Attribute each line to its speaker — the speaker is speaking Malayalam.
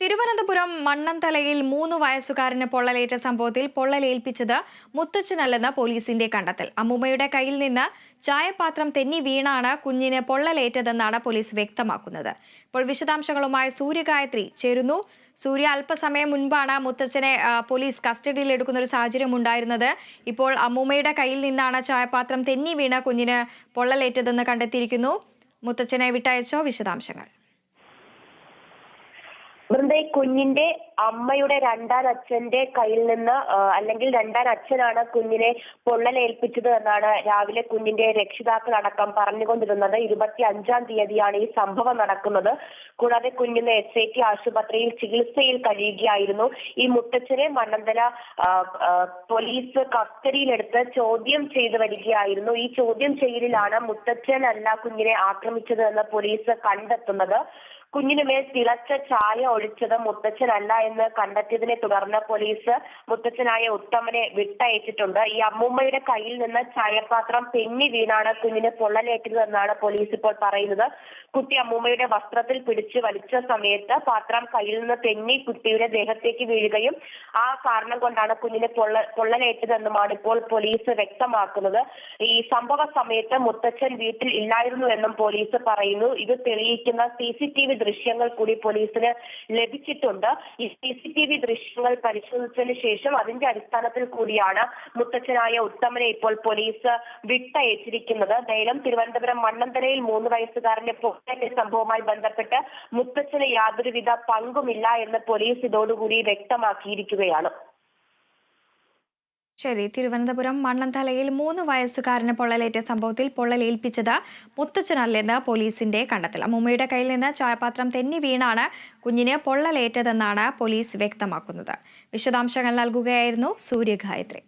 Speaker 1: തിരുവനന്തപുരം മണ്ണന്തലയിൽ മൂന്ന് വയസ്സുകാരന് പൊള്ളലേറ്റ സംഭവത്തിൽ പൊള്ളലേൽപ്പിച്ചത് മുത്തച്ഛനല്ലെന്ന് പോലീസിന്റെ കണ്ടെത്തൽ. അമ്മൂമ്മയുടെ കയ്യിൽ നിന്ന് ചായപാത്രം തെന്നി വീണാണ് കുഞ്ഞിന് പൊള്ളലേറ്റതെന്നാണ് പോലീസ് വ്യക്തമാക്കുന്നത്. ഇപ്പോൾ വിശദാംശങ്ങളുമായി സൂര്യഗായത്രി ചേരുന്നു. സൂര്യ അല്പസമയം മുൻപാണ് മുത്തച്ഛനെ പോലീസ് കസ്റ്റഡിയിൽ എടുക്കുന്ന ഒരു സാഹചര്യം ഉണ്ടായിരുന്നത്. ഇപ്പോൾ അമ്മൂമ്മയുടെ കയ്യിൽ നിന്നാണ് ചായപാത്രം തെന്നി വീണ കുഞ്ഞിന് പൊള്ളലേറ്റതെന്ന് കണ്ടെത്തിയിരിക്കുന്നു. മുത്തച്ഛനെ വിട്ടയച്ചോ വിശദാംശങ്ങൾ?
Speaker 2: ഈ കുഞ്ഞിന്റെ അമ്മയുടെ രണ്ടാം അച്ഛന്റെ കയ്യിൽ നിന്ന് അല്ലെങ്കിൽ രണ്ടാം അച്ഛനാണ് കുഞ്ഞിനെ പൊള്ളലേൽപ്പിച്ചത് എന്നാണ് രാവിലെ കുഞ്ഞിന്റെ രക്ഷിതാക്കൾ അടക്കം പറഞ്ഞുകൊണ്ടിരുന്നത്. ഇരുപത്തി അഞ്ചാം തീയതിയാണ് ഈ സംഭവം നടക്കുന്നത്. കൂടാതെ കുഞ്ഞിന് എസ് ഐ ടി ആശുപത്രിയിൽ ചികിത്സയിൽ കഴിയുകയായിരുന്നു. ഈ മുത്തച്ഛനെ മണ്ണന്തല പോലീസ് കസ്റ്റഡിയിലെടുത്ത് ചോദ്യം ചെയ്തു വരികയായിരുന്നു. ഈ ചോദ്യം ചെയ്യലിലാണ് മുത്തച്ഛനല്ല കുഞ്ഞിനെ ആക്രമിച്ചത് എന്ന് പോലീസ് കണ്ടെത്തുന്നത്. കുഞ്ഞിന് മേൽ തിളച്ച ചായ ഒഴിച്ചത് മുത്തച്ഛനല്ല എന്ന് കണ്ടെത്തിയതിനെ തുടർന്ന് പോലീസ് മുത്തച്ഛനായ ഉത്തമനെ വിട്ടയച്ചിട്ടുണ്ട്. ഈ അമ്മൂമ്മയുടെ കയ്യിൽ നിന്ന് ചായപാത്രം തെന്നി വീണാണ് കുഞ്ഞിന് പൊള്ളലേറ്റതെന്നാണ് പോലീസ് ഇപ്പോൾ പറയുന്നത്. കുട്ടി അമ്മൂമ്മയുടെ വസ്ത്രത്തിൽ പിടിച്ച് വലിച്ച സമയത്ത് പാത്രം കയ്യിൽ നിന്ന് തെന്നി കുട്ടിയുടെ ദേഹത്തേക്ക് വീഴുകയും ആ കാരണം കൊണ്ടാണ് കുഞ്ഞിന് പൊള്ള പൊള്ളലേറ്റതെന്നുമാണ് ഇപ്പോൾ പോലീസ് വ്യക്തമാക്കുന്നത്. ഈ സംഭവ സമയത്ത് മുത്തച്ഛൻ വീട്ടിൽ ഇല്ലായിരുന്നു എന്നും പോലീസ് പറയുന്നു. ഇത് തെളിയിക്കുന്ന സി സി ടി വി ദൃശ്യങ്ങൾ കൂടി പോലീസിന് ലഭിച്ചിട്ടുണ്ട്. ഈ സി സി ടി വി ദൃശ്യങ്ങൾ പരിശോധിച്ചതിന് ശേഷം അതിന്റെ അടിസ്ഥാനത്തിൽ കൂടിയാണ് മുത്തച്ഛനായ ഉത്തമനെ ഇപ്പോൾ പോലീസ് വിട്ടയച്ചിരിക്കുന്നത്. നേരം തിരുവനന്തപുരം മണ്ണന്തലയിൽ മൂന്ന് വയസ്സുകാരന്റെ പൊട്ടന്റെ സംഭവവുമായി ബന്ധപ്പെട്ട് മുത്തച്ഛന് യാതൊരുവിധ പങ്കുമില്ല എന്ന് പോലീസ് ഇതോടുകൂടി വ്യക്തമാക്കിയിരിക്കുകയാണ്.
Speaker 1: ശരി തിരുവനന്തപുരം മണ്ണന്തലയിൽ മൂന്ന് വയസ്സുകാരന് പൊള്ളലേറ്റ സംഭവത്തിൽ പൊള്ളലേൽപ്പിച്ചത് മുത്തച്ഛനല്ലെന്ന് പോലീസിന്റെ കണ്ടെത്തൽ. അമ്മൂമ്മയുടെ കയ്യിൽ നിന്ന് ചായപാത്രം തെന്നി വീണാണ് കുഞ്ഞിന് പൊള്ളലേറ്റതെന്നാണ് പോലീസ് വ്യക്തമാക്കുന്നത്. വിശദാംശങ്ങൾ നൽകുകയായിരുന്നു സൂര്യഗായത്രി.